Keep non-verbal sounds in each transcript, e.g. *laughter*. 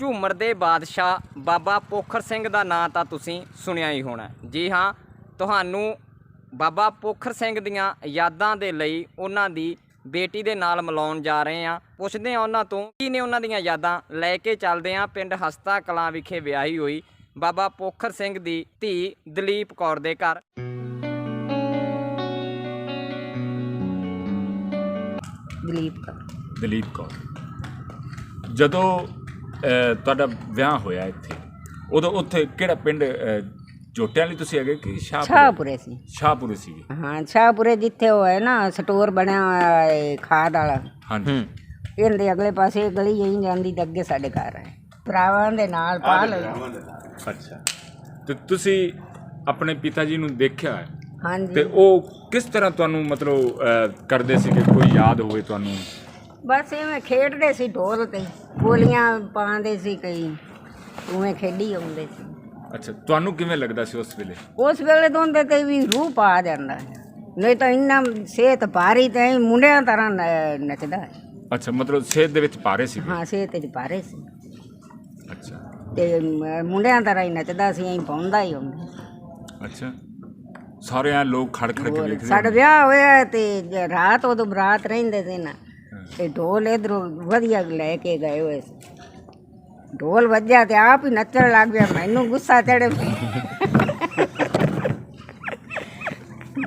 ਝੂਮਰ ਦੇ ਬਾਦਸ਼ਾਹ ਬਾਬਾ ਪੋਖਰ ਸਿੰਘ ਦਾ ਨਾਂ ਤਾਂ ਤੁਸੀਂ ਸੁਣਿਆ ਹੀ ਹੋਣਾ ਜੀ ਹਾਂ ਤੁਹਾਨੂੰ ਬਾਬਾ ਪੋਖਰ ਸਿੰਘ ਦੀਆਂ ਯਾਦਾਂ ਦੇ ਲਈ ਉਹਨਾਂ ਦੀ ਬੇਟੀ ਦੇ ਨਾਲ ਮਿਲਾਉਣ ਜਾ ਰਹੇ ਹਾਂ। ਪੁੱਛਦੇ ਹਾਂ ਉਹਨਾਂ ਤੋਂ ਕੀ ਨੇ ਉਹਨਾਂ ਦੀਆਂ ਯਾਦਾਂ? ਲੈ ਕੇ ਚੱਲਦੇ ਹਾਂ ਪਿੰਡ ਹਸਤਾ ਕਲਾਂ ਵਿਖੇ ਵਿਆਹੀ ਹੋਈ ਬਾਬਾ ਪੋਖਰ ਸਿੰਘ ਦੀ ਧੀ ਦਲੀਪ ਕੌਰ ਦੇ ਘਰ। ਦਲੀਪ ਕੌਰ। ਦਲੀਪ ਕੌਰ। ਜਦੋਂ ਤੁਹਾਡਾ ਵਿਆਹ ਹੋਇਆ ਇੱਥੇ। ਉਦੋਂ ਉੱਥੇ ਕਿਹੜਾ ਪਿੰਡ ਜੋਟਿਆਂ ਲਈ ਤੁਸੀਂ ਹੈਗੇ ਕਿ ਸ਼ਾਹਪੁਰ? ਸ਼ਾਹਪੁਰੇ ਸੀ। ਸ਼ਾਹਪੁਰ ਸੀਗੇ। ਹਾਂ ਸ਼ਾਹਪੁਰੇ ਜਿੱਥੇ ਉਹ ਹੈ ਨਾ ਸਟੋਰ ਬਣਿਆ ਹੋਇਆ ਹੈ ਖਾਦ ਵਾਲਾ। ਹਾਂਜੀ। ਇਹਦੇ ਅਗਲੇ ਪਾਸੇ ਗਲੀ ਜਈ ਜਾਂਦੀ ਤੇ ਅੱਗੇ ਸਾਡੇ ਘਰ ਹੈ। ਭਰਾਵਾਂ ਦੇ ਨਾਲ ਪਾ ਅੱਛਾ। ਤੇ ਤੁਸੀਂ ਆਪਣੇ ਪਿਤਾ ਜੀ ਨੂੰ ਦੇਖਿਆ ਹੈ? ਤੇ ਹਾਂਜੀ ਉਹ ਕਿਸ ਤਰ੍ਹਾਂ ਤੁਹਾਨੂੰ ਮਤਲਬ ਅਹ, ਕਰਦੇ ਸੀ ਕਿ ਕੋਈ ਯਾਦ ਹੋਵੇ ਤੁਹਾਨੂੰ? ਬਸ ਐਵੇਂ ਖੇਡਦੇ ਸੀ ਢੋਲ ਤੇ ਗੋਲੀਆਂ ਪਾਉਂਦੇ ਸੀ ਕਈ ਉਵੇਂ ਖੇਡੀ ਆਉਂਦੇ ਸੀ। ਅੱਛਾ ਤੁਹਾਨੂੰ ਕਿਵੇਂ ਲੱਗਦਾ ਸੀ ਉਸ ਵੇਲੇ? ਉਸ ਵੇਲੇ ਤੋਂ ਉਹਦੇ ਤੇ ਵੀ ਰੂਹ ਪਾ ਜਾਂਦਾ ਹੈ ਨਹੀਂ ਤਾਂ ਇੰਨਾ ਸਿਹਤ ਭਾਰੀ ਤੇ ਐਂ ਮੁੰਡਿਆਂ ਤਰ੍ਹਾਂ ਨ- ਨੱਚਦਾ ਹੈ ਅੱਛਾ ਮਤਲਬ ਸਿਹਤ ਦੇ ਵਿੱਚ ਪਾਰੇ ਸੀ। ਹਾਂ ਸਿਹਤ ਚ ਭਾਰੇ ਸੀ। ਅੱਛਾ। ਤੇ ਮ- ਮੁੰਡਿਆਂ ਤਰ੍ਹਾਂ ਹੀ ਨੱਚਦਾ ਸੀ ਐਂ ਪਾਉਂਦਾ ਹੀ ਹੁੰਦਾ ਅੱਛਾ। ਸਾਰੇ ਆ ਲੋਕ ਖੜ ਖੜ ਕੇ ਵੇਖਦੇ ਸਾਡਾ ਵਿਆਹ ਹੋਇਆ ਤੇ ਜ- ਰਾਤ ਉਦੋਂ ਬਰਾਤ ਰਹਿੰਦੇ ਸੀ ਨਾ। ਤੇ ਢੋਲ ਇਧਰੋਂ ਵਧੀਆ ਲੈ ਕੇ ਗਏ ਹੋਏ ਸੀ। ਢੋਲ ਵੱਜਿਆ ਤੇ ਆਪ ਹੀ ਨੱਚਣ ਲੱਗ ਪਿਆ ਮੈਨੂੰ ਗੁੱਸਾ ਚੜੇ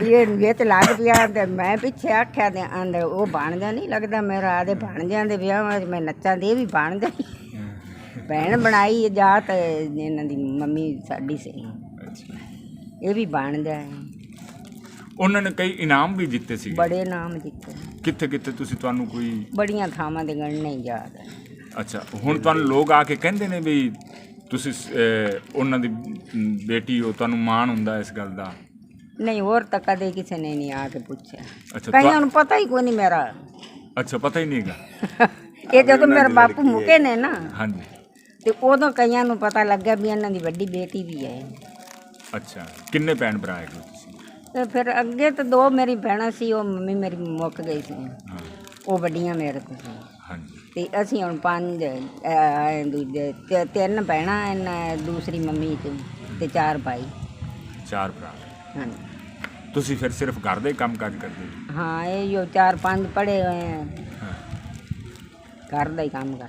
ਇਹ ਵਿੱਚ ਲੱਗ ਪਿਆ ਤੇ ਮੈਂ ਪਿੱਛੇ ਆਖਿਆ ਤੇ ਆਂਦੇ ਉਹ ਬਣਦਾ ਨਹੀਂ ਲੱਗਦਾ ਮੇਰਾ ਆਦੇ ਬਣ ਜਾਂਦੇ ਵਿਆਹਾਂ 'ਚ ਮੈਂ ਨੱਚਾਂ ਦੇ ਵੀ ਬਣ ਜਾਈ ਭੈਣ ਬਣਾਈ ਇਹ ਜਾਤ ਇਹਨਾਂ ਦੀ ਮੰਮੀ ਸਾਡੀ ਸੀ। ਇਹ ਵੀ ਬਣ ਜਾਏ। ਉਹਨਾਂ ਨੇ ਕਈ ਇਨਾਮ ਵੀ ਜਿੱਤੇ ਸੀ ਬੜੇ ਨਾਮ ਜਿੱਤੇ। ਕਿੱਥੇ ਕਿੱਥੇ ਤੁਸੀਂ ਤੁਹਾਨੂੰ ਕੋਈ ਬੜੀਆਂ ਥਾਵਾਂ ਦੇ ਗਣਨੇ ਹੀ ਯਾਦ ਹੈ। ਅੱਛਾ ਹੁਣ ਤੁਹਾਨੂੰ ਲੋਕ ਆ ਕੇ ਕਹਿੰਦੇ ਨੇ ਵੀ ਤੁਸੀਂ ਅਹ, ਉਹਨਾਂ ਦੀ ਬੇਟੀ ਹੋ ਤੁਹਾਨੂੰ ਮਾਣ ਹੁੰਦਾ ਇਸ ਗੱਲ ਦਾ? ਨਹੀਂ ਹੋਰ ਤਾਂ ਕਦੇ ਕਿਸੇ ਨੇ ਨਹੀਂ ਆ ਕੇ ਪੁੱਛਿਆ। ਅੱਛਾ ਕਈਆਂ ਤੁਹਾ- ਨੂੰ ਪਤਾ ਹੀ ਕੋਈ ਨਹੀਂ ਮੇਰਾ। ਅੱਛਾ ਪਤਾ ਹੀ ਨਹੀਂ ਹੈਗਾ। *laughs* ਇਹ ਜਦੋਂ ਮੇਰੇ ਬਾਪੂ ਮੁਕੇ ਨੇ ਨਾ ਹਾਂਜੀ। ਤੇ ਉਦੋਂ ਕਈਆਂ ਨੂੰ ਪਤਾ ਲੱਗਿਆ ਵੀ ਇਹਨਾਂ ਦੀ ਵੱਡੀ ਬੇਟੀ ਵੀ ਹੈ। ਅੱਛਾ ਕਿੰਨੇ ਭੈਣ ਭਰਾ ਹੈਗੇ? ਤੁਸੀਂ ਤੇ ਫਿਰ ਅੱਗੇ ਤਾਂ ਦੋ ਮੇਰੀ ਭੈਣਾਂ ਸੀ ਉਹ ਮੰਮੀ ਮੇਰੀ ਮੁੱਕ ਗਈ ਸੀ। ਉਹ ਵੱਡੀਆਂ ਮੇਰੇ ਤੋਂ ਸੀ ਹਾਂਜੀ। ਤੇ ਅਸੀਂ ਹੁਣ ਪੰਜ ਅਹ, ਦੂਜੇ ਤੇ- ਤਿੰਨ ਭੈਣਾਂ ਇਹਨਾਂ ਦੂਸਰੀ ਮੰਮੀ ਤੇ ਤੇ ਚਾਰ ਭਾਈ। ਚਾਰ ਭਰਾ। ਹਾਂਜੀ। ਤੁਸੀਂ ਫਿਰ ਸਿਰਫ ਘਰ ਦੇ ਕੰਮ ਕਾਜ ਕਰਦੇ ਹੋ? ਹਾਂ ਇਹ ਜੋ ਚਾਰ ਪੰਜ ਪੜੇ ਹੋਏ ਆ। ਹਾਂ। ਘਰ ਦਾ ਹੀ ਕੰਮ ਕਰ।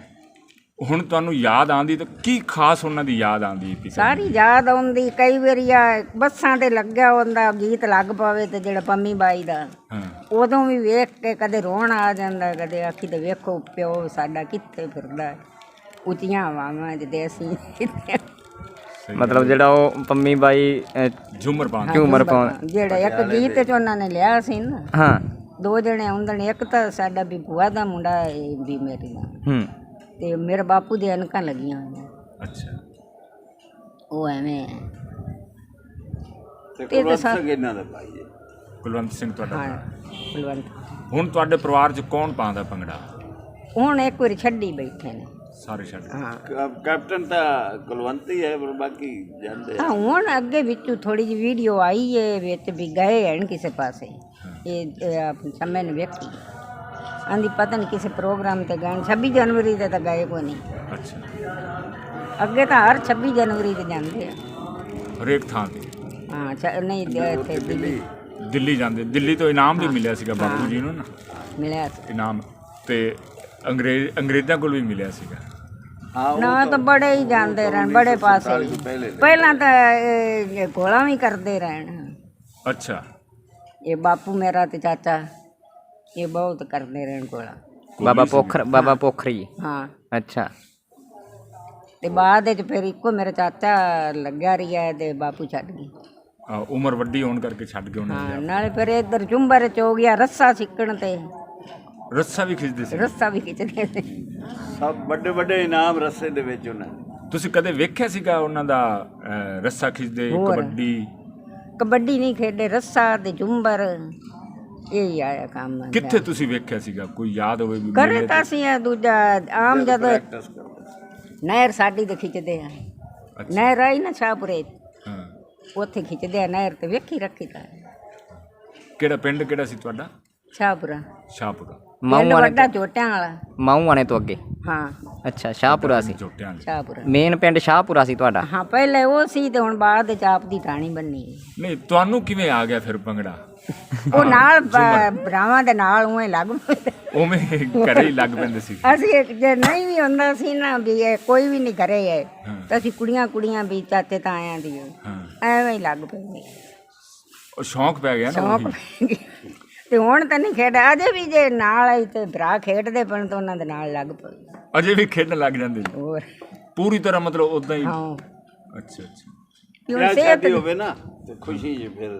ਹੁਣ ਤੁਹਾਨੂੰ ਯਾਦ ਆਂਦੀ ਤਾਂ ਕੀ ਖਾਸ ਉਹਨਾਂ ਦੀ ਯਾਦ ਆਂਦੀ ਪਿਤਾ ਸਾਰੀ ਯਾਦ ਆਉਂਦੀ ਕਈ ਵਾਰੀ ਆ ਬੱਸਾਂ ਤੇ ਲੱਗਿਆ ਹੁੰਦਾ ਗੀਤ ਲੱਗ ਪਵੇ ਤੇ ਜਿਹੜਾ ਪੰਮੀ ਬਾਈ ਦਾ ਹਾਂ। ਉਦੋਂ ਵੀ ਵੇਖ ਕੇ ਕਦੇ ਰੋਣ ਆ ਜਾਂਦਾ ਕਦੇ ਆਖੀ ਤੇ ਵੇਖੋ ਪਿਓ ਸਾਡਾ ਕਿੱਥੇ ਫਿਰਦਾ ਹੈ। ਉੱਚੀਆਂ ਹਵਾਵਾਂ ਤੇ ਅਸੀਂ ਮਤਲਬ ਜਿਹੜਾ ਉਹ ਪੰਮੀ ਬਾਈ ਅਹ, ਝੂਮਰ ਪਾਉਂਦੇ। ਝੂਮਰ ਪਾਉਣ ਜਿਹੜਾ ਇੱਕ ਗੀਤ ਚ ਉਹਨਾਂ ਨੇ ਲਿਆ ਸੀ ਨਾ ਹਾਂ। ਦੋ ਜਣੇ ਆਉਂਦੇ ਨੇ ਇੱਕ ਤਾਂ ਸਾਡਾ ਵੀ ਭੂਆ ਦਾ ਮੁੰਡਾ ਹੈ ਵੀ ਮੇਰੀ ਦਾ ਹੂੰ। ਤੇ ਮੇਰੇ ਬਾਪੂ ਦੇ ਅਨਕਾਂ ਲੱਗੀਆਂ ਹੋਈਆਂ। ਅੱਛਾ। ਉਹ ਐਵੇਂ ਹੈ। ਤੇ ਤੇ ਕੁਲਵੰਤ ਸਾ- ਸਿੰਘ ਇਹਨਾਂ ਦਾ ਭਾਈ ਹੈ। ਕੁਲਵੰਤ ਸਿੰਘ ਤੁਹਾਡਾ ਹਾਂ ਭਰਾ। ਬਲਵੰਤ ਹੁਣ ਤੁਹਾਡੇ ਪਰਿਵਾਰ 'ਚ ਕੌਣ ਪਾਉਂਦਾ ਭੰਗੜਾ? ਹੁਣ ਇੱਕ ਵਾਰੀ ਛੱਡੀ ਬੈਠੇ ਨੇ। ਸਾਰੇ ਛੱਡ ਗਏ। ਹਾਂ। ਕੈ- ਕੈਪਟਨ ਤਾਂ ਕੁਲਵੰਤ ਹੀ ਹੈ ਪਰ ਬਾਕੀ ਜਾਂਦੇ ਆ। ਹਾਂ ਹੁਣ ਅੱਗੇ ਵਿੱਚੋਂ ਥੋੜੀ ਜਿਹੀ ਵੀਡੀਓ ਆਈ ਏ ਵਿੱਚ ਵੀ ਗਏ ਹਨ ਕਿਸੇ ਪਾਸੇ। ਇਹ ਇਹ ਆਪਣੇ ਸਾਹਮਣੇ ਨੇ ਵੇਖੀ। ਆਂਦੀ ਪਤਾ ਨਹੀਂ ਕਿਸੇ ਪ੍ਰੋਗਰਾਮ ਤੇ ਗਏ 26 ਜਨਵਰੀ ਤੇ ਤਾਂ ਗਏ ਕੋਈ ਨਹੀਂ ਅੱਛਾ। ਅੱਗੇ ਤਾਂ ਹਰ 26 ਜਨਵਰੀ ਤੇ ਜਾਂਦੇ ਆ। ਹਰੇਕ ਥਾਂ ਤੇ? ਹਾਂ ਛ- ਨਹੀਂ ਦੇ- ਇੱਥੇ ਦਿੱਲੀ। ਦਿੱਲੀ। ਜਾਂਦੇ। ਦਿੱਲੀ ਤੋਂ ਇਨਾਮ ਵੀ ਮਿਲਿਆ ਸੀਗਾ ਬਾਪੂ ਜੀ ਨੂੰ ਨਾ? ਮਿਲਿਆ ਸੀ। ਇਨਾਮ ਤੇ ਅੰਗਰੇਜ਼ ਅੰਗਰੇਜ਼ਾਂ ਕੋਲ ਵੀ ਮਿਲਿਆ ਸੀਗਾ। ਹਾਂ ਉਹ ਨਾ ਤਾਂ ਬੜੇ ਹੀ ਜਾਂਦੇ ਰਹਿਣ ਬੜੇ ਪਾਸੇ ਪਹਿਲੇ ਤਾਂ ਇਹ ਗੋਲਾ ਵੀ ਕਰਦੇ ਰਹਿਣ। ਅੱਛਾ। ਇਹ ਬਾਪੂ ਮੇਰਾ ਤੇ ਚਾਚਾ। ਇਹ ਬਹੁਤ ਕਰਦੇ ਰਹਿਣ ਗੋਲਾ ਬਾਬਾ ਪੋਖਰ ਬਾਬਾ ਪੋਖਰੀ। ਹਾਂ। ਅੱਛਾ। ਤੇ ਬਾਅਦ ਵਿੱਚ ਫਿਰ ਇੱਕੋ ਮੇਰਾ ਚਾਚਾ ਲੱਗਿਆ ਰਿਹਾ ਤੇ ਬਾਪੂ ਛੱਡ ਗਈ ਆ, ਉਮਰ ਵੱਡੀ ਹੋਣ ਕਰਕੇ ਛੱਡ ਕੇ ਉਹਨੇ ਹਾਂ ਨਾਲੇ ਫਿਰ ਇੱਧਰ ਚੁੰਬਰ ਚ ਹੋ ਗਿਆ ਰੱਸਾ ਸਿੱਕਣ ਤੇ। ਰੱਸਾ ਵੀ ਖਿੱਚਦੇ ਸੀ। ਰੱਸਾ ਵੀ ਖਿੱਚਦੇ ਸੀ। ਸਭ ਵੱਡੇ ਵੱਡੇ ਇਨਾਮ ਰਸਤੇ ਦੇ ਵਿੱਚ ਉਹਨਾਂ ਨੇ। ਤੁਸੀਂ ਕਦੇ ਵੇਖਿਆ ਸੀਗਾ ਉਹਨਾਂ ਦਾ ਅਹ, ਰੱਸਾ ਖਿੱਚਦੇ ਹੋਰ। ਕਬੱਡੀ? ਕਬੱਡੀ ਨਹੀਂ ਖੇਡੇ ਰੱਸਾ ਤੇ ਚੁੰਬਰ। ਇਹ ਹੀ ਆਇਆ ਕੰਮ ਕਿੱਥੇ ਤੁਸੀਂ ਵੇਖਿਆ ਸੀਗਾ? ਕੋਈ ਯਾਦ ਹੋਵੇ ਵੀ ਕਰੇ ਤਾਂ ਅਸੀਂ ਇਹ ਦੂਜਾ ਆਮ ਜਦੋਂ ਨਹਿਰ ਸਾਡੀ ਤੇ ਖਿੱਚਦੇ ਆ। ਨਹਿਰ ਆਈ ਨਾ ਸ਼ਾਹਪੁਰੇ। ਹਾਂ। ਉੱਥੇ ਖਿੱਚਦੇ ਆ ਨਹਿਰ ਤੇ ਵੇਖੀ ਰੱਖੀ ਤਾਂ। ਕਿਹੜਾ ਪਿੰਡ ਕਿਹੜਾ ਸੀ ਤੁਹਾਡਾ? ਸ਼ਾਹਪੁਰਾ। ਸ਼ਾਹਪੁਰਾ। ਮਾਊ ਵਾਲੇ ਵੱਡਾ ਝੋਟਿਆਂ ਵਾਲਾ। ਮਾਊ ਵਾਲੇ ਤੋਂ ਅੱਗੇ। ਹਾਂ। ਅੱਛਾ ਸ਼ਾਹਪੁਰਾ ਸੀ। ਜੋਟਿਆਂ ਸ਼ਾਹਪੁਰਾ। ਮੇਨ ਪਿੰਡ ਸ਼ਾਹਪੁਰਾ ਸੀ ਤੁਹਾਡਾ? ਹਾਂ ਪਹਿਲੇ ਉਹ ਸੀ ਤੇ ਹੁਣ ਬਾਅਦ ਵਿੱਚ ਆਪ ਦੀ ਟਾਣੀ ਬੰਨੀ। ਨਹੀਂ ਤੁਹਾਨੂੰ ਕਿਵੇਂ ਆ ਗਿਆ ਫਿਰ ਭੰਗੜਾ? ਉਹ ਨਾਲ ਬ- ਭਰਾਵਾਂ ਦੇ ਨਾਲ ਉਵੇਂ ਲੱਗ। ਉਵੇਂ ਘਰੇ ਹੀ ਲੱਗ ਪੈਂਦੇ ਸੀ। ਅਸੀਂ ਇੱਕ ਜੇ ਨਹੀਂ ਵੀ ਹੁੰਦਾ ਸੀ ਨਾ ਵੀ ਇਹ ਕੋਈ ਵੀ ਨਹੀਂ ਕਰੇ ਹੈ ਹਾਂ। ਤਾਂ ਅਸੀਂ ਕੁੜੀਆਂ ਕੁੜੀਆਂ ਵੀ ਚਾਚੇ ਤਾਇਆਂ ਦੀ ਹਾਂ। ਐਵੇਂ ਹੀ ਲੱਗ ਪੈਂਦੇ। ਉਹ ਸ਼ੌਂਕ ਪੈ ਗਿਆ ਨਾ ਸ਼ੌਕ ਉਹੀ। ਪੈ ਗਿਆ। ਤੇ ਹੁਣ ਤਾਂ ਨਹੀਂ ਖੇਡ ਅਜੇ ਵੀ ਜੇ ਨਾਲ ਆਈ ਤੇ ਭਰਾ ਖੇਡਦੇ ਪਣ ਤਾਂ ਉਹਨਾਂ ਦੇ ਨਾਲ ਲੱਗ ਪਏ ਅਜੇ ਵੀ ਖੇਡਣ ਲੱਗ ਜਾਂਦੇ ਜੀ ਹੋਰ। ਪੂਰੀ ਤਰ੍ਹਾਂ ਮਤਲਬ ਉਦਾਂ ਹੀ। ਹਾਂ। ਅੱਛਾ ਅੱਛਾ। ਕਿਉਂ ਸਿਹਤ ਸ਼ਾਦੀ ਹੋਵੇ ਨਾ ਤੇ ਖੁਸ਼ੀ ਜੀ ਫਿਰ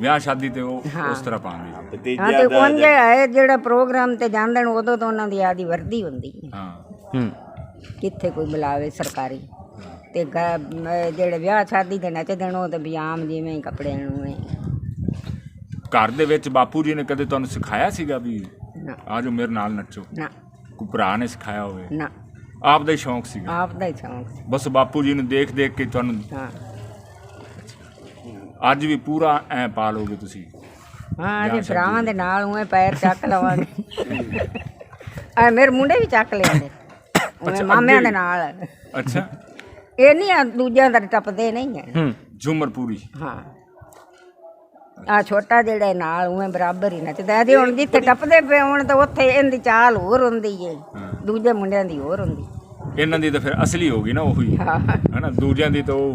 ਵਿਆਹ ਸ਼ਾਦੀ ਤੇ ਉਹ ਉਸ ਤਰ੍ਹਾਂ ਪਾਉਂਦੇ ਹਾਂ ਤੇ ਦਾ ਉਂਝ ਹੈ ਜਿਹੜਾ ਪ੍ਰੋਗਰਾਮ ਤੇ ਜਾਂਦੇ ਨੇ ਉਦੋਂ ਤਾਂ ਉਹਨਾਂ ਦੀ ਆਦੀ ਵਰਦੀ ਹੁੰਦੀ ਹੈ ਹਾਂ। ਹੂੰ। ਕਿੱਥੇ ਕੋਈ ਬੁਲਾਵੇ ਸਰਕਾਰੀ। ਤੇ ਗ- ਮ- ਜਿਹੜੇ ਵਿਆਹ ਸ਼ਾਦੀ ਤੇ ਨੱਚਦੇ ਨੇ ਉਹ ਤੇ ਵੀ ਆਮ ਜਿਵੇਂ ਹੀ ਕੱਪੜੇ ਨੂੰ ਹੈ। ਘਰ ਦੇ ਵਿੱਚ ਬਾਪੂ ਜੀ ਨੇ ਕਦੇ ਤੁਹਾਨੂੰ ਸਿਖਾਇਆ ਸੀਗਾ ਵੀ ਨਾ। ਆਜੋ ਮੇਰੇ ਨਾਲ ਨੱਚੋ? ਨਾ। ਕੋਈ ਭਰਾ ਨੇ ਸਿਖਾਇਆ ਹੋਵੇ? ਨਾ। ਆਪ ਦਾ ਹੀ ਸ਼ੌਂਕ ਸੀਗਾ। ਆਪ ਦਾ ਹੀ ਸ਼ੌਂਕ ਸੀ। ਬਸ ਬਾਪੂ ਜੀ ਨੂੰ ਦੇਖ ਦੇਖ ਕੇ ਤੁਹਾਨੂੰ ਹਾਂ। ਅੱਜ ਵੀ ਪੂਰਾ ਐ ਪਾ ਲੋਗੇ ਤੁਸੀਂ। ਹਾਂ ਜੇ ਭਰਾਵਾਂ ਦੇ ਨਾਲ ਉਵੇਂ ਪੈਰ ਚੱਕ ਲਵਾਂਗੇ। *laughs* ਆ ਮੇਰੇ ਮੁੰਡੇ ਵੀ ਚੱਕ ਲੈਂਦੇ। *coughs* ਉਵੇਂ ਮਾਮਿਆਂ ਦੇ ਨਾਲ। ਅੱਛਾ। ਇਹ ਨਹੀਂ ਆ ਦੂਜਿਆਂ ਦਾ ਟੱਪਦੇ ਨਹੀਂ ਹੈ ਹੂੰ। ਝੂਮਰ ਪੂਰੀ ਹਾਂ। ਆ ਛੋਟਾ ਜਿਹੜਾ ਨਾਲ ਉਵੇਂ ਬਰਾਬਰ ਹੀ ਨੱਚਦਾ। ਤੇ ਹੁਣ ਜਿੱਥੇ ਟੱਪਦੇ ਪਏ ਹੁਣ ਤਾਂ ਉੱਥੇ ਇਹਦੀ ਚਾਲ ਹੋਰ ਹੁੰਦੀ ਏ। ਦੂਜੇ ਮੁੰਡਿਆਂ ਦੀ ਹੋਰ ਹੁੰਦੀ। ਇਹਨਾਂ ਦੀ ਤਾਂ ਫਿਰ ਅਸਲੀ ਹੋ ਗਈ ਨਾ ਉਹੀ। ਹਾਂ। ਹਨਾ ਦੂਜਿਆਂ ਦੀ ਤਾਂ ਉਹ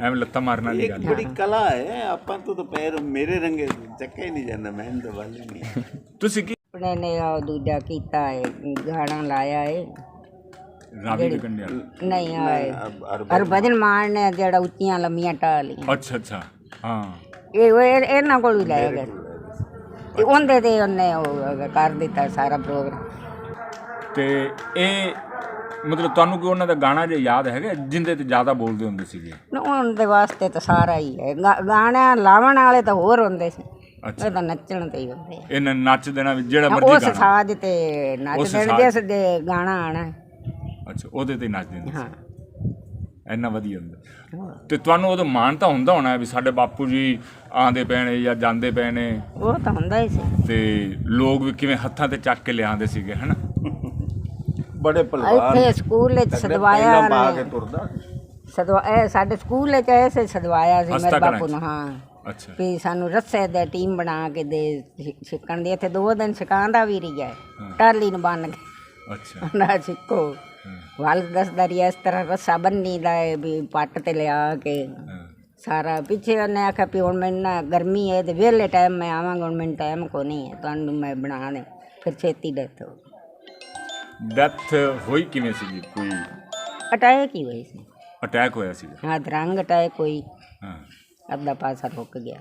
ਐਵੇਂ ਲੱਤਾਂ ਮਾਰਨ ਵਾਲੀ ਇੱਕ ਗੱਲ ਬੜੀ ਕਲਾ ਹੈ ਆਪਾਂ ਤੋਂ ਤਾਂ ਪੈਰ ਮੇਰੇ ਰੰਗੇ ਚੱਕੇ ਨਹੀਂ ਜਾਂਦਾ ਮੈਂ ਤਾਂ ਵਾਲੀ ਨਹੀਂ। ਤੁਸੀਂ ਕੀ ਆਪਣੇ ਨੇ ਉਹ ਦੂਜਾ ਕੀਤਾ ਹੈ ਗਾਣਾ ਲਾਇਆ ਹੈ ਰਾਵੀ ਦੇ ਕੰਡੇ ਨਹੀਂ ਆ ਅਬ- ਅਰ- ਹਰਭਜਨ ਮਾਨ ਨੇ ਜਿਹੜਾ ਉੱਚੀਆਂ ਲੰਮੀਆਂ ਟਾਲੀਆਂ। ਅੱਛਾ ਅੱਛਾ। ਹਾਂ। ਇਹ ਉਹ ਇਹ- ਇਹਨਾਂ ਕੋਲ ਹੀ ਲਾਇਆ ਗਿਆ ਤੇ ਉਹਦੇ ਤੇ ਉਹਨੇ ਉਹ ਕਰ ਦਿੱਤਾ ਸਾਰਾ ਪ੍ਰੋਗਰਾਮ ਤੇ ਇਹ ਮਤਲਬ ਤੁਹਾਨੂੰ ਕੋਈ ਉਹਨਾਂ ਦਾ ਗਾਣਾ ਜੇ ਯਾਦ ਹੈਗਾ ਜਿੰਦੇ ਤੇ ਜ਼ਿਆਦਾ ਬੋਲਦੇ ਹੁੰਦੇ ਸੀਗੇ ਨਾ ਉਹਦੇ ਵਾਸਤੇ ਤਾਂ ਸਾਰਾ ਹੀ ਹੈ ਗਾ- ਗਾਣਾ ਲਾਵਣ ਵਾਲੇ ਤਾਂ ਹੋਰ ਹੁੰਦੇ ਸੀ ਅੱਛਾ ਇਹ ਤਾਂ ਨੱਚਣ ਤੇ ਹੀ ਹੁੰਦੇ ਆ ਇਹਨਾਂ ਨੱਚ ਦੇਣਾ ਵੀ ਜਿਹੜਾ ਮਰਜ਼ੀ ਗਾਣਾ ਸਾਜ ਤੇ ਨੱਚ ਦੇਣ ਸਾਜ਼। ਜਿਸ ਦੇ ਗਾਣਾ ਆਣਾ ਅੱਛਾ ਉਹਦੇ ਤੇ ਹੀ ਨੱਚ ਦਿੰਦੇ ਹਾਂ ਸੀ ਇੰਨਾ ਵਧੀਆ ਹੁੰਦਾ। ਤੇ ਤੁਹਾਨੂੰ ਉਦੋਂ ਮਾਣ ਤਾਂ ਹੁੰਦਾ ਹੋਣਾ ਵੀ ਸਾਡੇ ਬਾਪੂ ਜੀ ਆਂਦੇ ਨੇ ਜਾਂ ਜਾਂਦੇ ਨੇ। ਉਹ ਤਾਂ ਹੁੰਦਾ ਹੀ ਸੀ। ਤੇ ਲੋਕ ਵੀ ਕਿਵੇਂ ਹੱਥਾਂ ਤੇ ਚੱਕ ਕੇ ਲਿਆਉਂਦੇ ਸੀਗੇ ਹਨਾ? ਬੜੇ ਪਹਿਲਵਾਨ ਇੱਥੇ ਸਕੂਲ ਵਿੱਚ ਸਦਵਾਇਆ ਪਹਿਲਾਂ ਪਾ ਕੇ ਨੇ ਤੁਰਦਾ ਸਦਵਾ ਇਹ ਸਾਡੇ ਸਕੂਲ ਵਿੱਚ ਐਸੇ ਸਦਵਾਇਆ ਸੀ ਮੇਰੇ ਬਾਪੂ। ਨੂੰ ਹਾਂ। ਅੱਛਾ। ਵੀ ਸਾਨੂੰ ਰੱਸੇ ਦੇ ਟੀਮ ਬਣਾ ਕੇ ਦੇ ਸਿ- ਸਿੱਖਣ ਦੀ। ਇੱਥੇ ਦੋ ਦਿਨ ਸਿਖਾਉਂਦਾ ਵੀ ਰਹੀ ਹੈ। ਟਾਲੀ ਨੂੰ ਬੰਨ ਕੇ। ਅੱਛਾ। ਨਾ ਸਿੱਖੋ ਵੱਲ ਦੱਸਦਾ ਰਹੀ ਇਸ ਤਰ੍ਹਾਂ ਰੱਸਾ ਬੰਨੀ ਦਾ ਹੈ ਵੀ ਪੱਟ ਤੇ ਲਿਆ ਕੇ। ਸਾਰਾ ਪਿੱਛੇ ਉਹਨੇ ਆਖਿਆ ਵੀ ਹੁਣ ਮੈਨੂੰ ਨਾ ਗਰਮੀ ਹੈ ਤੇ ਵਿਹਲੇ ਟਾਈਮ ਮੈਂ ਆਵਾਂਗਾ ਹੁਣ ਮੈਨੂੰ ਟਾਈਮ ਕੋ ਨਹੀਂ ਹੈ ਤੁਹਾਨੂੰ ਮੈਂ ਬਣਾ ਦੇ ਫਿਰ ਛੇਤੀ ਡੈਥ ਹੋ ਡੈਥ ਹੋਈ ਕਿਵੇਂ ਸੀਗੀ? ਕੋਈ ਅਟੈਕ ਹੀ ਹੋਈ ਸੀ। ਅਟੈਕ ਹੋਇਆ ਸੀਗਾ? ਹਾਂ ਦਰੰਗ ਅਟੈਕ ਹੋਈ। ਹਾਂ। ਅੱਧਾ ਪਾਸਾ ਰੁਕ ਗਿਆ।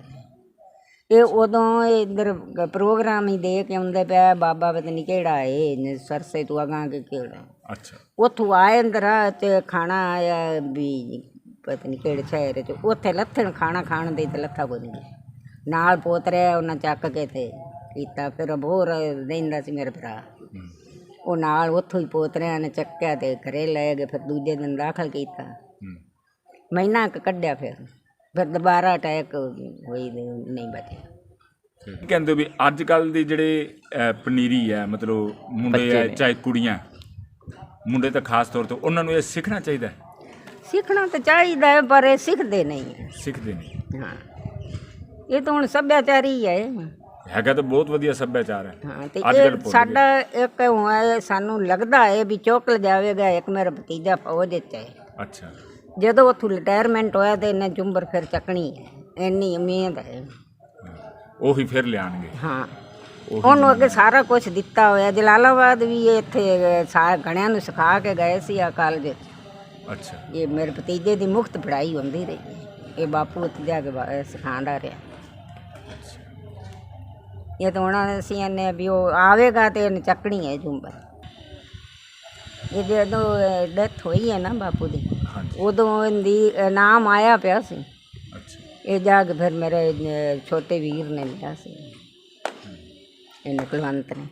ਇਹ ਉਦੋਂ ਇਧਰ ਪ੍ਰੋਗਰਾਮ ਹੀ ਦੇ ਕੇ ਆਉਂਦੇ ਪਿਆ ਬਾਬਾ ਪਤਾ ਨਹੀਂ ਕਿਹੜਾ ਏ ਸਰਸੇ ਤੋਂ ਅਗਾਂ ਕੇ ਕਿਹੜਾ। ਅੱਛਾ। ਉੱਥੋਂ ਆਏ ਅੰਦਰ ਆ ਤੇ ਖਾਣਾ ਆਇਆ ਵੀ ਪਤਾ ਨਹੀਂ ਕਿਹੜੇ ਸ਼ਹਿਰ ਚ ਉੱਥੇ ਲੱਥਣ ਖਾਣਾ ਖਾਣ ਦੇ ਤੇ ਲੱਥਾ ਕੋਈ ਨਹੀਂ ਨਾਲ ਪੋਤਰਿਆ ਉਹਨਾਂ ਚੱਕ ਕੇ ਤੇ ਕੀਤਾ ਫਿਰ ਬੋਰ ਰਹਿੰਦਾ ਸੀ ਮੇਰੇ ਭਰਾ। ਉਹ ਨਾਲ ਉੱਥੋਂ ਹੀ ਪੋਤਰਿਆਂ ਨੇ ਚੱਕਿਆ ਤੇ ਘਰੇ ਲੈ ਗਏ ਫਿਰ ਦੂਜੇ ਦਿਨ ਦਾਖਲ ਕੀਤਾ। ਮਹੀਨਾ ਕੁ ਕੱਢਿਆ ਫਿਰ। ਫਿਰ ਦੁਬਾਰਾ ਅਟੈਕ ਹੋਈ ਨਹੀਂ ਬਚਿਆ। ਕੀ ਕਹਿੰਦੇ ਹੋ ਵੀ ਅੱਜ ਕੱਲ ਦੀ ਜਿਹੜੇ ਅਹ, ਪਨੀਰੀ ਹੈ ਮਤਲਬ ਮੁੰਡੇ ਬੱਚੇ ਹੈ ਨੇ। ਚਾਹੇ ਕੁੜੀਆਂ ਮੁੰਡੇ ਤਾਂ ਖਾਸ ਤੌਰ ਤੇ ਉਹਨਾਂ ਨੂੰ ਇਹ ਸਿੱਖਣਾ ਚਾਹੀਦਾ ਹੈ? ਸਿੱਖਣਾ ਤਾਂ ਚਾਹੀਦਾ ਹੈ ਪਰ ਇਹ ਸਿੱਖਦੇ ਨਹੀਂ। ਹੈ। ਸਿੱਖਦੇ ਨਹੀਂ। ਹਾਂ। ਇਹ ਤਾਂ ਹੁਣ ਸੱਭਿਆਚਾਰ ਹੀ ਹੈ। ਹੈਗਾ ਤਾਂ ਬਹੁਤ ਵਧੀਆ ਸੱਭਿਆਚਾਰ ਹੈ। ਹਾਂ ਤੇ ਅੱਜ ਕੱਲ੍ਹ ਇਹ ਭੁੱਲ ਸਾਡਾ ਇੱਕ ਹੋਇਆ ਸਾਨੂੰ ਲੱਗਦਾ ਹੈ ਵੀ ਚੁੱਕ ਜਾਵੇਗਾ ਇੱਕ ਮੇਰਾ ਭਤੀਜਾ ਫੌਜ ਵਿੱਚ ਹੈ। ਅੱਛਾ। ਜਦੋਂ ਉੱਥੋਂ ਰਿਟਾਇਰਮੈਂਟ ਹੋਇਆ ਤੇ ਇਹਨੇ ਜੁੰਬਰ ਫਿਰ ਚੱਕਣੀ ਹੈ। ਇੰਨੀ ਉਮੀਦ ਹੈ। ਉਹੀ ਫਿਰ ਲਿਆਣਗੇ। ਹਾਂ। ਉਹਨੂੰ ਅੱਗੇ ਸਾਰਾ ਕੁਝ ਦਿੱਤਾ ਹੋਇਆ। ਜਲਾਲਾਬਾਦ ਵੀ ਇਹ ਇੱਥੇ ਸਾਰੇ ਗਣਿਆਂ ਨੂੰ ਸਿਖਾ ਕੇ ਗਏ ਸੀ ਆ ਕਾਲਜ ਅੱਛਾ। ਇਹ ਮੇਰੇ ਭਤੀਜੇ ਦੀ ਮੁਫਤ ਪੜ੍ਹਾਈ ਹੁੰਦੀ ਰਹੀ। ਇਹ ਬਾਪੂ ਉੱਥੇ ਜਾ ਕੇ ਸਿਖਾਉਂਦਾ ਰਿਹਾ। ਇਹ ਤਾਂ ਉਹਨਾਂ ਨੇ ਅਸੀਂ ਇਹਨੇ ਵੀ ਉਹ ਆਵੇਗਾ ਤੇ ਇਹਨੇ ਚੱਕਣੀ ਹੈ ਝੁੰਬਰ ਇਹ ਜਦੋਂ ਡੈਥ ਹੋਈ ਹੈ ਨਾ ਬਾਪੂ ਦੀ ਉਦੋਂ ਇਹਦੀ ਨਾਮ ਆਇਆ ਪਿਆ ਸੀ। ਅੱਛਾ। ਇਹ ਜਾ ਕੇ ਫਿਰ ਮੇਰੇ ਛੋਟੇ ਵੀਰ ਨੇ ਲਿਆ ਸੀ। ਇਹ ਕੁਲਵੰਤ ਨੇ।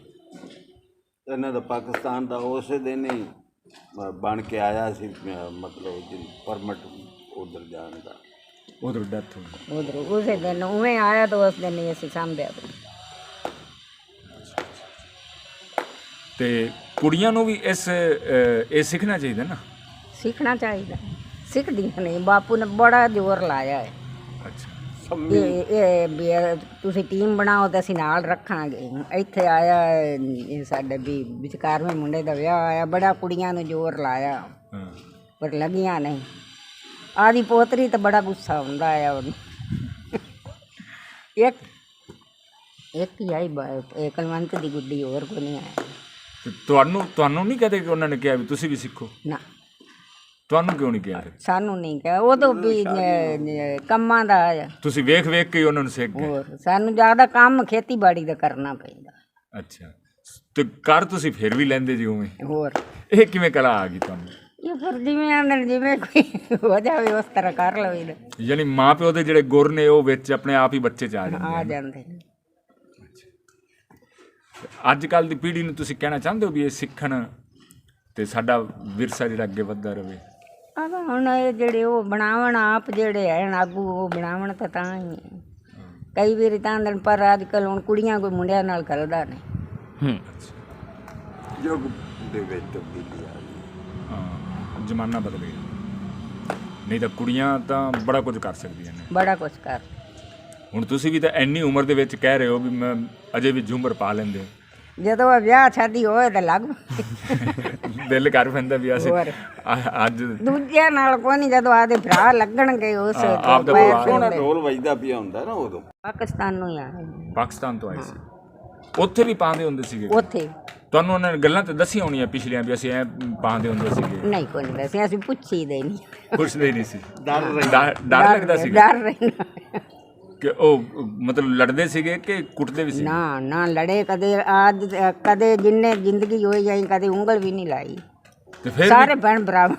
ਇਹਨਾਂ ਦਾ ਪਾਕਿਸਤਾਨ ਦਾ ਉਸੇ ਦਿਨ ਹੀ ਬਣ ਕੇ ਆਇਆ ਸੀ ਅ, ਮਤਲਬ ਪਰਮਿਟ ਉਧਰ ਜਾਣ ਦਾ। ਉਧਰ ਡੈਥ ਹੋ ਗਈ ਉਧਰ ਉਸੇ ਦਿਨ ਉਵੇਂ ਆਇਆ ਤਾਂ ਉਸ ਦਿਨ ਹੀ ਅਸੀਂ ਸਾਂਭਿਆ ਤੇ ਤੇ ਕੁੜੀਆਂ ਨੂੰ ਵੀ ਇਸ ਇਹ ਸਿੱਖਣਾ ਚਾਹੀਦਾ ਨਾ। ਸਿੱਖਣਾ ਚਾਹੀਦਾ। ਸਿੱਖਦੀਆਂ ਨੇ ਬਾਪੂ ਨੇ ਬੜਾ ਜ਼ੋਰ ਲਾਇਆ ਹੈ। ਅੱਛਾ। ਇਹ ਵੀ ਇਹ ਤੁਸੀਂ ਟੀਮ ਬਣਾਓ ਤਾਂ ਅਸੀਂ ਨਾਲ ਰੱਖਾਂਗੇ। ਇੱਥੇ ਆਇਆ ਇਹ ਸਾਡੇ ਵੀ ਵਿਚਕਾਰਵੇਂ ਮੁੰਡੇ ਦਾ ਵਿਆਹ ਆਇਆ ਬੜਾ ਕੁੜੀਆਂ ਨੂੰ ਜ਼ੋਰ ਲਾਇਆ। ਹਾਂ। ਪਰ ਲੱਗੀਆਂ ਨਹੀਂ। ਆਦੀ ਪੋਤਰੀ ਤਾਂ ਬੜਾ ਗੁੱਸਾ ਹੁੰਦਾ ਆ ਉਹਨੂੰ। ਇੱਕ ਇੱਕ ਹੀ ਆਈ ਬ- ਇਹ ਕਲਵੰਤ ਦੀ ਗੁੱਡੀ ਹੋਰ ਕੋਈ ਨਹੀਂ ਆਇਆ। ਤੇ ਤੁਹਾਨੂੰ ਤੁਹਾਨੂੰ ਨਹੀਂ ਕਹਦੇ ਕਿ ਉਹਨਾਂ ਨੇ ਕਿਹਾ ਵੀ ਤੁਸੀਂ ਵੀ ਸਿੱਖੋ? ਨਾ। ਤੁਹਾਨੂੰ ਕਿਉਂ ਨਹੀਂ ਕਿਹਾ ਫਿਰ? ਸਾਨੂੰ ਨਹੀਂ ਕਿਹਾ। ਉਹ ਤਾਂ ਵੀ ਕੰਮਾਂ ਦਾ ਆ ਤੁਸੀਂ ਵੇਖ ਵੇਖ ਕੇ ਹੀ ਉਹਨਾਂ ਨੂੰ ਸਿੱਖ ਗਏ। ਹੋਰ ਸਾਨੂੰ ਜ਼ਿਆਦਾ ਕੰਮ ਖੇਤੀਬਾੜੀ ਦਾ ਕਰਨਾ ਪੈਂਦਾ। ਅੱਛਾ। ਤੇ ਕਰ ਤੁਸੀਂ ਫਿਰ ਵੀ ਲੈਂਦੇ ਜੀ ਉਵੇਂ? ਹੋਰ। ਇਹ ਕਿਵੇਂ ਕਲਾ ਆ ਗਈ ਤੁਹਾਨੂੰ? ਇਹ ਫਿਰ ਜਿਵੇਂ ਆਂਦਰ ਜਿਵੇਂ ਕੋਈ ਹੋ ਜਾਵੇ ਉਸ ਤਰ੍ਹਾਂ ਕਰ ਲਈਦਾ ਯਾਨੀ ਮਾਂ ਪਿਓ ਦੇ ਜਿਹੜੇ ਗੁਰ ਨੇ ਉਹ ਵਿੱਚ ਆਪਣੇ ਆਪ ਹੀ ਬੱਚੇ ਚ ਆ ਜਾਂਦੇ ਆ ਜਾਂਦੇ ਨੇ। ਅੱਜ ਕੱਲ ਦੀ ਪੀੜ੍ਹੀ ਨੂੰ ਤੁਸੀਂ ਕਹਿਣਾ ਚਾਹੁੰਦੇ ਹੋ ਵੀ ਇਹ ਸਿੱਖਣ ਤੇ ਸਾਡਾ ਵਿਰਸਾ ਜਿਹੜਾ ਅੱਗੇ ਵੱਧਦਾ ਰਹੇ? ਆ ਤਾਂ ਹੁਣ ਇਹ ਜਿਹੜੇ ਉਹ ਬਣਾਵਣ ਆਪ ਜਿਹੜੇ ਹੈ ਆਗੂ ਉਹ ਬਣਾਵਣ ਤਾਂ ਤਾਂ ਹੀ। ਹੈ। ਕਈ ਵਾਰੀ ਤਾਂ ਆਂਦਣ ਪਰ ਅੱਜ ਕੱਲ ਹੁਣ ਕੁੜੀਆਂ ਕੋਈ ਮੁੰਡਿਆਂ ਨਾਲ ਕਰਦਾ ਨਹੀਂ। ਹੂੰ। ਯੁੱਗ ਦੇ ਵਿੱਚ ਤਬਦੀਲੀ ਆ ਗਈ। ਹਾਂ ਜ਼ਮਾਨਾ ਬਦਲ ਗਿਆ। ਨਹੀਂ ਤਾਂ ਕੁੜੀਆਂ ਤਾਂ ਬੜਾ ਕੁਝ ਕਰ ਸਕਦੀਆਂ ਨੇ। ਬੜਾ ਕੁਛ ਕਰ। ਹੁਣ ਤੁਸੀਂ ਵੀ ਤਾਂ ਇੰਨੀ ਉਮਰ ਦੇ ਵਿੱਚ ਕਹਿ ਰਹੇ ਹੋ ਵੀ ਮੈਂ ਅਜੇ ਵੀ ਝੂਮਰ ਪਾ ਲੈਂਦੇ। ਜਦੋਂ ਵਿਆਹ ਸ਼ਾਦੀ ਹੋਏ ਤਾਂ ਲੱਗ। ਦਿਲ ਕਰ ਪੈਂਦਾ ਵੀ ਅਸੀਂ। ਅ- ਅੱਜ ਦੂਜਿਆਂ ਨਾਲ ਕੋਈ ਨਹੀਂ ਜਦੋਂ ਆਦੇ ਭਰਾ ਲੱਗਣਗੇ ਉਸ ਆਪ ਦਾ ਪੈਰ ਪਰਿਵਾਰ- ਸੋਹਣਾ। ਢੋਲ ਵੱਜਦਾ ਪਿਆ ਹੁੰਦਾ ਨਾ ਉਦੋਂ। ਪਾਕਿਸਤਾਨ ਨੂੰ ਆ। ਪਾਕਿਸਤਾਨ ਤੋਂ ਆਏ ਸੀ। ਉੱਥੇ ਵੀ ਪਾਉਂਦੇ ਹੁੰਦੇ ਸੀਗੇ? ਉੱਥੇ। ਤੁਹਾਨੂੰ ਉਹਨਾਂ ਨੇ ਗੱਲਾਂ ਤੇ ਦੱਸੀਆਂ ਹੋਣੀਆਂ ਪਿਛਲੀਆਂ ਵੀ ਅਸੀਂ ਐ ਪਾਉਂਦੇ ਹੁੰਦੇ ਸੀਗੇ। ਨਹੀਂ ਕੋਈ ਨਹੀਂ ਦੱਸਿਆ ਅਸੀਂ ਪੁੱਛੀ ਦੇ ਨਹੀਂ ਕੁਛ ਨਹੀਂ ਸੀ। ਡਰ ਡਰ ਡਰ ਲੱਗਦਾ ਸੀਗਾ। ਡਰ ਰਹਿਣਾ ਕਿ ਉਹ ਮਤਲਬ ਲੜਦੇ ਸੀਗੇ ਕਿ ਕੁੱਟਦੇ ਵੀ ਸੀ ਨਾ ਨਾ ਲੜੇ ਕਦੇ ਆਜ ਕਦੇ ਜਿੰਨੇ ਜ਼ਿੰਦਗੀ ਹੋਈ ਜਾਈ ਕਦੇ ਉਂਗਲ ਵੀ ਨਹੀਂ ਲਾਈ। ਤੇ ਫਿਰ ਸਾਰੇ ਭੈਣ ਬਰਾਬਰ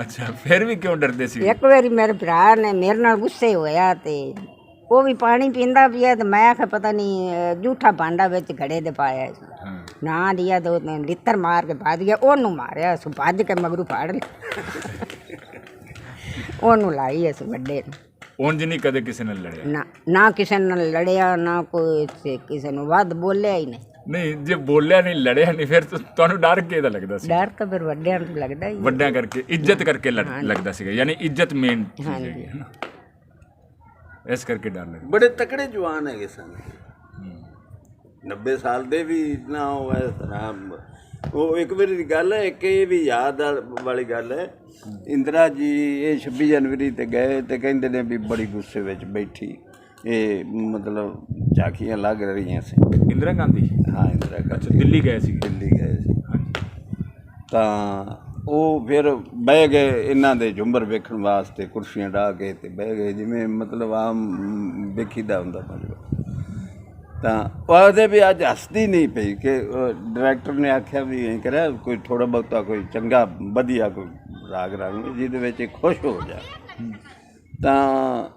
ਅੱਛਾ ਫਿਰ ਵੀ ਕਿਉਂ ਡਰਦੇ ਸੀ ਇੱਕ ਵਾਰੀ ਮੇਰੇ ਭਰਾ ਨੇ ਮੇਰੇ ਨਾਲ ਗੁੱਸੇ ਹੋਇਆ ਤੇ ਉਹ ਵੀ ਪਾਣੀ ਪੀਂਦਾ ਪਿਆ ਤੇ ਮੈਂ ਆਖਿਆ ਪਤਾ ਨਹੀਂ ਅਹ, ਜੂਠਾ ਭਾਂਡਾ ਵਿੱਚ ਘੜੇ ਦੇ ਪਾਇਆ ਸੀ। ਨਾ ਦਿਆ ਦੋ ਨੇ ਲਿੱਤਰ ਮਾਰ ਕੇ ਭੱਜ ਗਿਆ ਉਹਨੂੰ ਮਾਰਿਆ ਸੋ ਭੱਜ ਕੇ ਮਗਰੂ ਫਾੜ ਲਿਆ। *laughs* ਉਹਨੂੰ ਲਾਈ ਇਸ ਵੱਡੇ ਨੂੰ। ਉਂਝ ਨਹੀਂ ਕਦੇ ਕਿਸੇ ਨਾਲ ਲੜਿਆ? ਨਾ ਨਾ ਕਿਸੇ ਨਾਲ ਲੜਿਆ ਨਾ ਕੋਈ ਕਿਸੇ ਨੂੰ ਵੱਧ ਬੋਲਿਆ ਹੀ ਨਹੀਂ। ਨਹੀਂ ਜੇ ਬੋਲਿਆ ਨਹੀਂ ਲੜਿਆ ਨਹੀਂ ਫਿਰ ਤਾਂ ਤੁਹਾਨੂੰ ਡਰ ਕਿਹਦਾ ਲੱਗਦਾ ਸੀ? ਡਰ ਤਾਂ ਫਿਰ ਵੱਡਿਆਂ ਨੂੰ ਲੱਗਦਾ ਹੀ ਹੈ। ਵੱਡਿਆਂ ਕਰਕੇ ਇੱਜ਼ਤ ਕਰਕੇ ਲੜ- ਲੱਗਦਾ ਸੀਗਾ ਯਾਨੀ ਇੱਜ਼ਤ ਮੇਨ ਚੀਜ਼ ਹੈਗੀ ਹੈ ਨਾ। ਇਸ ਕਰਕੇ ਡਰ ਲੱਗਦਾ। ਬੜੇ ਤਕੜੇ ਜਵਾਨ ਹੈਗੇ ਸਨ। 90 ਸਾਲ ਦੇ ਵੀ ਨਾ ਉਹ ਇਸ ਤਰ੍ਹਾਂ ਉਹ ਇੱਕ ਵਾਰੀ ਦੀ ਗੱਲ ਹੈ ਇੱਕ ਇਹ ਵੀ ਯਾਦ ਵਾਲੀ ਗੱਲ ਹੈ। ਇੰਦਰਾ ਜੀ ਇਹ 26 ਜਨਵਰੀ ਤੇ ਗਏ ਤੇ ਕਹਿੰਦੇ ਨੇ ਵੀ ਬੜੀ ਗੁੱਸੇ ਵਿੱਚ ਬੈਠੀ। ਇਹ ਮਤਲਬ ਝਾਕੀਆਂ ਲੱਗ ਰਹੀਆਂ ਸੀ। ਇੰਦਰਾ ਗਾਂਧੀ? ਹਾਂ ਇੰਦਰਾ ਗਾਂਧੀ। ਦਿੱਲੀ ਗਏ ਸੀ ਦਿੱਲੀ ਗਏ ਸੀ। ਤਾਂ ਉਹ ਫਿਰ ਬਹਿ ਗਏ ਇਹਨਾਂ ਦੇ ਝੁੰਮਰ ਵੇਖਣ ਵਾਸਤੇ ਕੁਰਸੀਆਂ ਢਾ ਕੇ ਤੇ ਬਹਿ ਗਏ ਜਿਵੇਂ ਮਤਲਬ ਆਮ ਵੇਖੀਦਾ ਹੁੰਦਾ ਮਤਲਬ। ਤਾਂ ਉਹਦੇ ਵੀ ਅੱਜ ਹੱਸਦੀ ਨਹੀਂ ਪਈ ਕਿ ਡਾਇਰੈਕਟਰ ਨੇ ਆਖਿਆ ਵੀ ਐਂ ਕਰਿਆ, ਕੋਈ ਥੋੜਾ ਬਹੁਤਾ ਕੋਈ ਚੰਗਾ, ਵਧੀਆ ਕੋਈ ਰਾਗ ਰਾਗ ਜਿਹਦੇ ਵਿੱਚ ਇਹ ਖੁਸ਼ ਹੋ ਜਾ। ਤਾਂ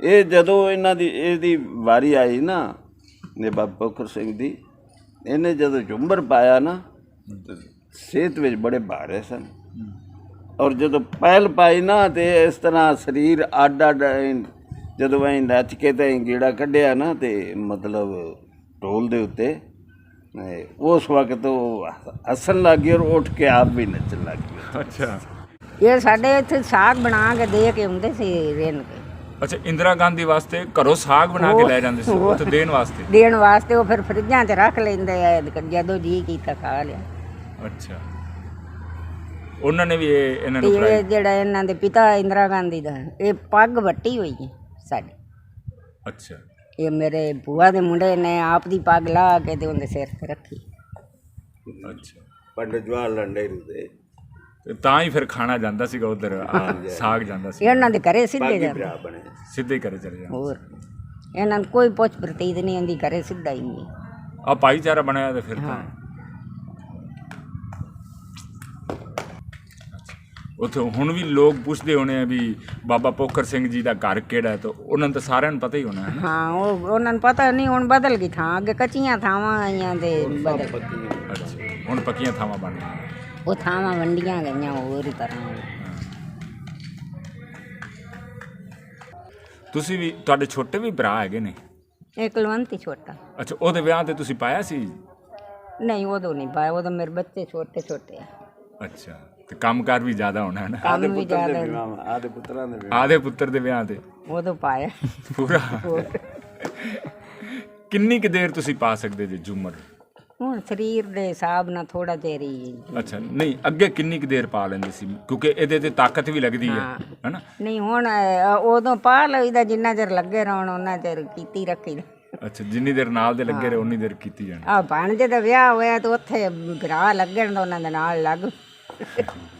ਇਹ ਜਦੋਂ ਇਹਨਾਂ ਦੀ, ਇਹਦੀ ਵਾਰੀ ਆਈ ਨਾ ਨੇ ਬਾਬਾ ਬੋਕਰ ਸਿੰਘ ਦੀ, ਇਹਨੇ ਜਦੋਂ ਝੁੰਬਰ ਪਾਇਆ ਨਾ, ਸਿਹਤ ਵਿੱਚ ਬੜੇ ਭਾਰੇ ਸਨ। ਔਰ ਜਦੋਂ ਪਹਿਲ ਪਾਈ ਨਾ, ਤੇ ਇਸ ਤਰ੍ਹਾਂ ਸਰੀਰ ਅੱਡ ਅੱਡ ਜਦੋਂ ਐਂ ਨੱਚ ਕੇ ਤੇ ਗੇੜਾ ਕੱਢਿਆ ਨਾ ਤੇ ਮਤਲਬ ਢੋਲ ਦੇ ਉੱਤੇ ਉਸ ਵਕਤ ਉਹ ਹੱਸਣ ਲੱਗ ਔਰ ਉੱਠ ਕੇ ਆਪ ਵੀ ਨੱਚਣ ਲੱਗ ਗਈ। ਅੱਛਾ। ਇਹ ਸਾਡੇ ਇੱਥੇ ਸਾਗ ਬਣਾ ਕੇ ਦੇ ਕੇ ਹੁੰਦੇ ਸੀ ਰੇਨ ਕੇ। ਅੱਛਾ ਇੰਦਰਾ ਗਾਂਧੀ ਵਾਸਤੇ ਘਰੋਂ ਸਾਗ ਬਣਾ ਕੇ ਲੈ ਜਾਂਦੇ ਸੀ ਉੱਥੇ ਦੇਣ ਵਾਸਤੇ? ਦੇਣ ਵਾਸਤੇ ਉਹ ਫਿਰ ਫਰਿੱਜਾਂ 'ਚ ਰੱਖ ਲੈਂਦੇ ਆ ਜਦੋਂ ਜੀ ਕੀਤਾ ਖਾ ਲਿਆ। ਅੱਛਾ। ਉਹਨਾਂ ਨੇ ਵੀ ਇਹ ਇਹਨਾਂ ਨੂੰ ਇਹ ਜਿਹੜਾ ਇਹਨਾਂ ਦੇ ਪਿਤਾ ਇੰਦਰਾ ਗਾਂਧੀ ਦਾ ਇਹ ਪੱਗ ਵੱਟੀ ਹੋਈ ਹੈ। ਸਾਡੀ। ਅੱਛਾ। ਇਹ ਮੇਰੇ ਭੂਆ ਦੇ ਮੁੰਡੇ ਨੇ ਆਪ ਦੀ ਪੱਗ ਲਾ ਕੇ ਤੇ ਉਹਦੇ ਸਿਰ ਤੇ ਰੱਖੀ। ਅੱਛਾ। ਪੰਡਿਤ ਜਵਾਹਰ ਲਾਲ ਨਹਿਰੂ ਦੇ। ਤੇ ਤਾਂ ਹੀ ਫਿਰ ਖਾਣਾ ਜਾਂਦਾ ਸੀਗਾ ਉਧਰ ਸਾਗ ਜਾਂਦਾ ਸੀ ਇਹਨਾਂ ਦੇ ਘਰੇ ਸਿੱਧੇ ਜਾਂਦੇ। ਸਿੱਧੇ ਹੀ ਘਰੇ ਚਲੇ ਜਾਂਦੇ ਹੋਰ। ਇਹਨਾਂ ਨੂੰ ਕੋਈ ਪੁੱਛ ਪ੍ਰਤੀਤ ਨਹੀਂ ਆਂਦੀ ਘਰੇ ਸਿੱਧਾ ਹੀ ਨਹੀਂ। ਆ ਭਾਈਚਾਰਾ ਬਣਿਆ ਤੇ ਫਿਰ ਤਾਂ। ਉੱਥੇ ਹੁਣ ਵੀ ਲੋਕ ਪੁੱਛਦੇ ਹੋਣੇ ਆ ਵੀ ਬਾਬਾ ਪੋਖਰ ਸਿੰਘ ਜੀ ਦਾ ਘਰ ਕਿਹੜਾ ਹੈ ਤਾਂ ਉਹਨਾਂ ਨੂੰ ਤਾਂ ਸਾਰਿਆਂ ਨੂੰ ਪਤਾ ਹੀ ਹੋਣਾ ਹੈ ਨਾ। ਹਾਂ ਉਹ ਉਹਨਾਂ ਨੂੰ ਪਤਾ ਨਹੀਂ ਹੁਣ ਬਦਲ ਗਈ ਥਾਂ ਅੱਗੇ ਕੱਚੀਆਂ ਥਾਵਾਂ ਆਈਆਂ ਤੇ ਬਦਲ ਅੱਛਾ ਹੁਣ ਪੱਕੀਆਂ ਥਾਵਾਂ ਬਣ ਗਈਆਂ। ਉਹ ਥਾਵਾਂ ਵੰਡੀਆਂ ਗਈਆਂ ਹੋਰ ਹੀ ਤਰ੍ਹਾਂ। ਤੁਸੀਂ ਵੀ ਤੁਹਾਡੇ ਛੋਟੇ ਵੀ ਭਰਾ ਹੈਗੇ ਨੇ? ਇਹ ਕੁਲਵੰਤ ਹੀ ਛੋਟਾ। ਅੱਛਾ ਉਹਦੇ ਵਿਆਹ ਤੇ ਤੁਸੀਂ ਪਾਇਆ ਸੀ? ਨਹੀਂ ਉਦੋਂ ਨਹੀਂ ਪਾਇਆ ਉਦੋਂ ਮੇਰੇ ਬੱਚੇ ਛੋਟੇ ਛੋਟੇ ਆ। ਅੱਛਾ। ਤੇ ਕੰਮਕਾਰ ਵੀ ਜ਼ਿਆਦਾ ਹੋਣਾ ਹੈ ਨਾ। ਕੰਮ ਵੀ ਪੁੱਤਰ ਦੇ ਜ਼ਿਆਦਾ ਵਿਆਹ ਆਦੇ ਪੁੱਤਰਾਂ ਦੇ ਵਿਆਹ। ਆਦੇ ਪੁੱਤਰ ਦੇ ਵਿਆਹ ਤੇ। ਉਦੋਂ ਪਾਇਆ। ਪੂਰਾ। ਕਿੰਨੀ ਕੁ ਦੇਰ ਤੁਸੀਂ ਪਾ ਸਕਦੇ ਜੇ ਝੂਮਰ? ਹੁਣ ਸਰੀਰ ਦੇ ਹਿਸਾਬ ਨਾਲ ਥੋੜਾ ਹੀ ਅੱਛਾ ਨਹੀਂ ਅੱਗੇ ਕਿੰਨੀ ਕੁ ਦੇਰ ਪਾ ਲੈਂਦੇ ਸੀ? ਕਿਉਂਕਿ ਇਹਦੇ ਤੇ ਤਾਕਤ ਵੀ ਲੱਗਦੀ ਹੈ ਹੈਨਾ? ਨਹੀਂ ਹੁਣ ਉਦੋਂ ਪਾ ਲਈਦਾ ਜਿੰਨਾ ਚਿਰ ਲੱਗੇ ਰਹਿਣ ਉਹਨਾਂ ਚਿਰ ਕੀਤੀ ਰੱਖੀ। ਅੱਛਾ ਜਿੰਨੀ ਦੇਰ ਨਾਲ ਦੇ ਲੱਗੇ ਰਹੇ ਉਨੀ ਦੇਰ ਕੀਤੀ ਜਾਣੀ। ਆ ਭਾਣਜੇ ਦਾ ਵਿਆਹ ਹੋਇਆ ਤੇ ਉੱਥੇ ਗਰਾ ਲੱਗਣ ਦਾ ਉਹਨਾਂ ਦੇ ਨਾਲ ਲੱਗ। Yeah.